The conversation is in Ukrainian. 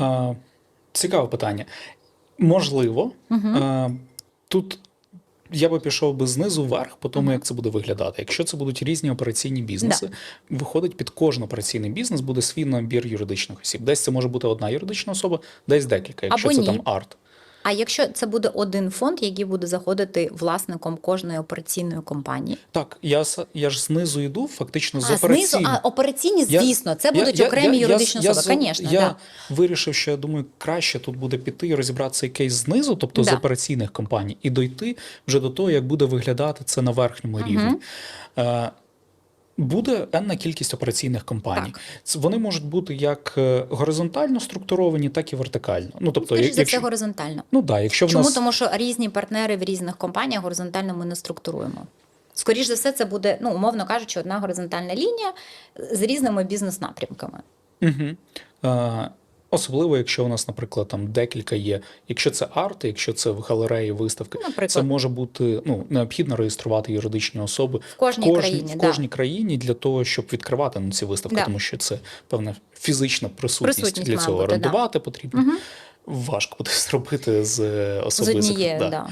А, цікаве питання. Можливо, Угу. а, тут я би пішов би знизу вверх по тому, як це буде виглядати. Якщо це будуть різні операційні бізнеси, виходить під кожен операційний бізнес буде свій набір юридичних осіб. Десь це може бути одна юридична особа, десь декілька, якщо Або це ні. там арт. А якщо це буде один фонд, який буде заходити власником кожної операційної компанії? Так, я, я ж знизу йду, фактично з А операційних. знизу, а операційні, Я- звісно, це будуть я- окремі я- я- юридичні я, особи. з- Звісно, я да. вирішив, що я думаю, краще тут буде піти і розібрати цей кейс знизу, тобто з операційних компаній, і дойти вже до того, як буде виглядати це на верхньому рівні. Буде енна кількість операційних компаній. Так. Вони можуть бути як е, горизонтально структуровані, так і вертикально. Ну тобто, Скажіть, за якщо, це горизонтально. ну да, якщо в Чому? нас Тому що різні партнери в різних компаніях горизонтально ми не структуруємо. Скоріше за все, це буде, ну, умовно кажучи, одна горизонтальна лінія з різними бізнес-напрямками. Угу. Особливо, якщо у нас, наприклад, там декілька є. Якщо це арт, якщо це в галереї виставки, Наприклад. це може бути ну, необхідно реєструвати юридичні особи В кожній країні, в да. країні для того, щоб відкривати ну, ці виставки, Да. тому що це певна фізична присутність, Присутність для цього бути, да. орендувати потрібно. Важко буде зробити з е, З особистих. однією, да. да.